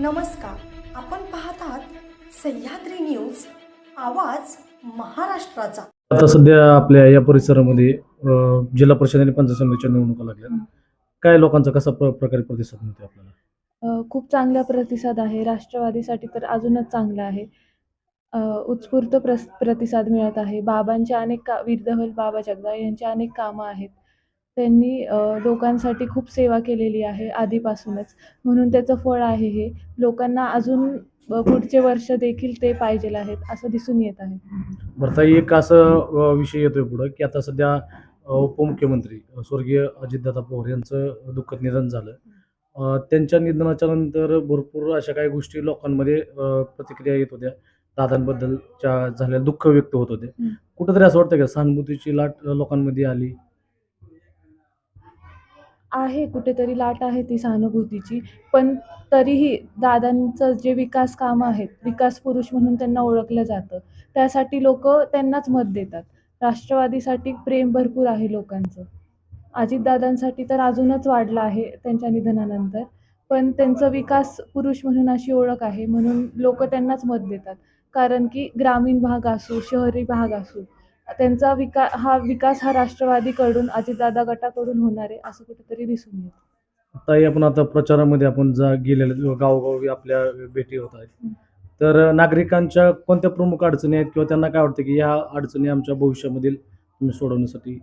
नमस्कार. आपण पाहत आहात सह्याद्री न्यूज आवाज महाराष्ट्राचा. आता सध्या आपल्या या परिसरामध्ये अ, जिल्हा परिषद आणि पंचायत समितीच्या निवडणुका लागल्या. काय लोकांचा कसा प्र प्रकारे प्रतिसाद मिळतो आपल्याला? अ, खूप चांगला प्रतिसाद आहे. राष्ट्रवादीसाठी तर अजूनच चांगला आहे. अ, उत्स्फूर्त प्रस प्रतिसाद मिळत आहे. बाबांचे अनेक का वीरधवल बाबा जगदाळ यांची अनेक कामं आहेत. त्यांनी लोकांसाठी खूप सेवा केलेली आहे आधीपासूनच. म्हणून त्याचं फळ आहे हे. लोकांना अजून पुढचे वर्ष देखील ते पाहिजेल आहेत असं दिसून येत आहे. बरं ताई एक असं विषय येतोय पुढं की आता सध्या उपमुख्यमंत्री स्वर्गीय अजितदादा पवार यांचं दुःखद निधन झालं. त्यांच्या निधनाच्या नंतर भरपूर अशा काही गोष्टी लोकांमध्ये प्रतिक्रिया येत होत्या. दादांबद्दलच्या झालेल्या दुःख व्यक्त होत होते. कुठंतरी असं वाटतं का सहानुभूतीची लाट लोकांमध्ये आली? आहे कुठेतरी लाट आहे ती सहानुभूतीची. पण तरीही दादांचं जे विकास कामं आहेत विकास पुरुष म्हणून त्यांना ओळखलं जातं. त्यासाठी लोक त्यांनाच मत देतात. राष्ट्रवादीसाठी प्रेम भरपूर आहे लोकांचं. अजितदादांसाठी तर अजूनच वाढलं आहे त्यांच्या निधनानंतर. पण त्यांचं विकास पुरुष म्हणून अशी ओळख आहे म्हणून लोक त्यांनाच मत देतात. कारण की ग्रामीण भाग असो शहरी भाग असो त्यांचा विका हा विकास हा राष्ट्रवादीकडून अजितदादा गटाकडून होणार आहे असं कुठेतरी दिसून येतं. ताई आपण आता प्रचारामध्ये आपण जा गेलेले गावोगावी आपल्या भेटी होत आहेत. तर नागरिकांच्या कोणत्या प्रमुख अडचणी आहेत किंवा त्यांना काय वाटतं की या अडचणी आमच्या भविष्यामधील तुम्ही सोडवण्यासाठी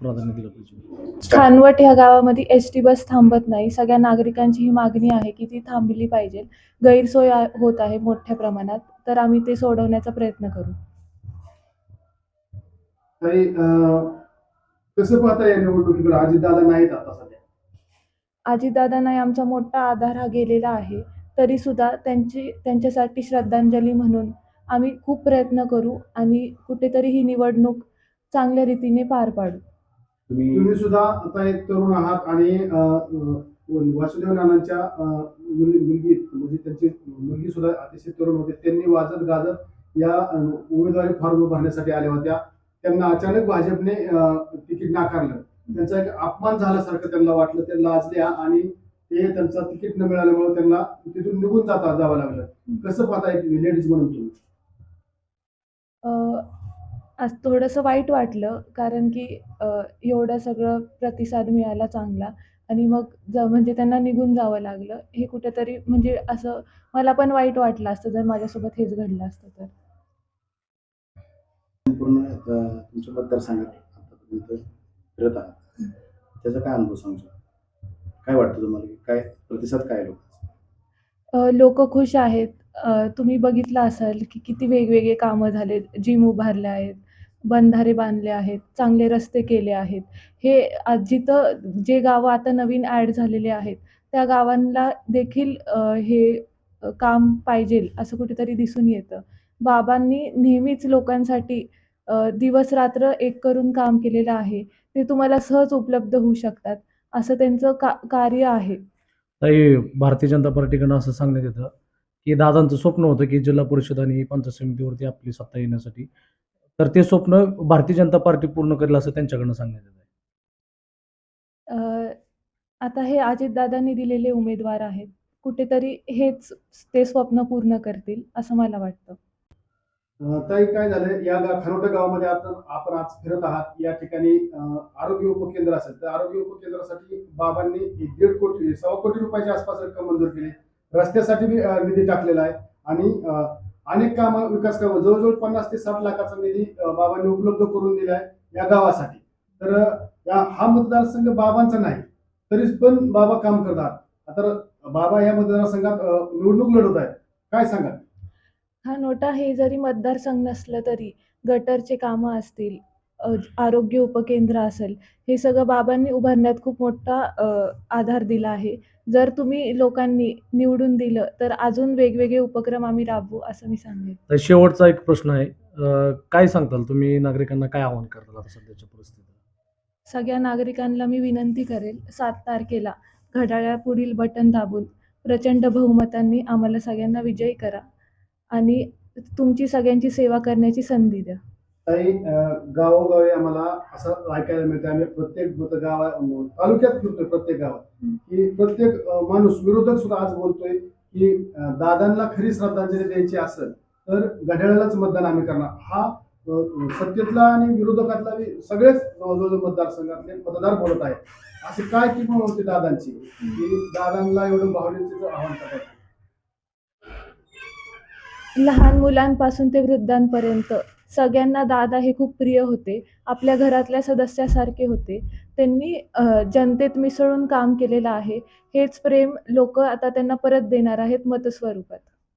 प्राधान्य दिलं पाहिजे? खानवट ह्या गावामध्ये एस टी बस थांबत नाही. सगळ्या नागरिकांची ही मागणी आहे की ती थांबली पाहिजे. गैरसोय होत आहे मोठ्या प्रमाणात. तर आम्ही ते सोडवण्याचा प्रयत्न करू. तरी कसं पाहता या निवडणुकीकडे? अजितदादा नाहीत आता सध्या. अजितदादांना आमचा मोठा आधार हा गेलेला आहे. तरीसुद्धा त्यांची त्यांच्यासाठी श्रद्धांजली म्हणून आम्ही खूप प्रयत्न करू आणि कुठेतरी ही निवडणूक चांगल्या रीतीने पार पाडू. तुम्ही सुद्धा आता एक तरुण आहात आणि अं, वासुदेव नानांच्या अं, मुली मुलगी म्हणजे त्यांची मुलगी सुद्धा अतिशय तरुण होते. त्यांनी वाजत गाजत या अं, उमेदवारी फॉर्म भरण्यासाठी आल्या होत्या. त्यांना अचानक भाजपने तिकीट नाकारलं. त्यांचा एक अपमान झाल्यासारखं त्यांना वाटलं. ते लाजल्या आणि ते त्यांचं तिकीट न मिळाल्यामुळे त्यांना तिथून निघून जाता जावं लागलं. कसं पाहता एक लेडीज म्हणून तुम्ही? आज थोडंसं वाईट वाटलं कारण की एवढं सगळं प्रतिसाद मिळाला चांगला आणि मग ज म्हणजे त्यांना निघून जावं लागलं. हे कुठेतरी म्हणजे असं मला पण वाईट वाटलं असतं जर माझ्यासोबत हेच घडलं असतं तर. आपण आता तुमच्या मतदारसंघात आतापर्यंत फिरत आहात. त्याचा काय अनुभव सांगू काय वाटतं तुम्हाला? काय प्रतिसाद काय लोक लोक खुश आहेत. तुम्ही बघितलं असाल की किती वेगवेगळे कामं झाले जिम उभारले आहेत बंधारे बांधले आहेत चांगले रस्ते केले आहेत. हे आज जिथं जे गावं आता नवीन ॲड झालेले आहेत त्या गावांना देखील हे काम पाहिजे असं कुठेतरी दिसून येतं. बाबांनी नेहमीच लोकांसाठी दिवस रात्र एक करून काम केलेलं आहे ते तुम्हाला सहज उपलब्ध होऊ शकतात असं त्यांचं का कार्य आहे. ताई भारतीय जनता पार्टीकडनं असं सांगण्यात येतं की दादांचं स्वप्न होतं की जिल्हा परिषद आणि पंचायत समितीवरती आपली सत्ता येण्यासाठी. तर ते स्वप्न भारतीय जनता पार्टी पूर्ण करेल असं त्यांच्याकडनं सांगण्यात येतं अ, आता हे अजितदादांनी दिलेले उमेदवार आहेत. कुठेतरी हेच ते स्वप्न पूर्ण करतील असं मला वाटतं. ताई काय झालं या गा खरोटा गावामध्ये आता आपण आज फिरत आहात. या ठिकाणी आरोग्य उपकेंद्र असेल तर आरोग्य उपकेंद्रासाठी बाबांनी दीड कोटी सव्वा कोटी रुपयाच्या आसपास रक्कम मंजूर केली. रस्त्यासाठी बी निधी टाकलेला आहे. आणि अनेक काम विकास कामं जवळजवळ पन्नास ते साठ लाखाचा निधी बाबांनी उपलब्ध करून दिला आहे या गावासाठी. तर या हा मतदारसंघ बाबांचा नाही तरी पण बाबा काम करतात. आता बाबा या मतदारसंघात निवडणूक लढवत आहेत. काय सांगाल? हा नोटा हे जरी मतदारसंघ नसलं तरी गटरचे कामं असतील आरोग्य उपकेंद्र असेल हे सगळं बाबांनी उभारण्यात खूप मोठा आधार दिला आहे. जर तुम्ही लोकांनी निवडून दिलं तर अजून वेगवेगळे उपक्रम आम्ही राबवू असं मी सांगेन. तर शेवटचा एक प्रश्न आहे. काय सांगताल तुम्ही? नागरिकांना काय आवाहन करताल सध्याच्या परिस्थितीत? सगळ्या नागरिकांना मी विनंती करेल सात तारखेला घड्याळापुढील बटन दाबून प्रचंड बहुमतांनी आम्हाला सगळ्यांना विजयी करा. आणि तुमची सगळ्यांची सेवा करण्याची संधी द्या. काही गावोगावी आम्हाला असं ऐकायला मिळतं. आम्ही प्रत्येक गावा तालुक्यात फिरतोय प्रत्येक गावात. की प्रत्येक माणूस विरोधक सुद्धा आज बोलतोय की दादांना खरी श्रद्धांजली द्यायची असेल तर घड्याळालाच मतदान आम्ही करणार. हा सत्तेतला आणि विरोधकातला सगळेच जवळजवळ मतदारसंघातले मतदार बोलत आहेत. अशी काय किंमत होती दादांची? की दादांना एवढं भावनेचं आव्हान करायचं लहान मुलांपासून ते वृद्धांपर्यंत सगळ्यांना दादा हे खूप प्रिय होते. आपल्या घरातल्या सदस्यासारखे होते. त्यांनी जनतेत मिसळून काम केलेलं आहे. हेच प्रेम लोक आता त्यांना परत देणार आहेत मतस्वरूपात.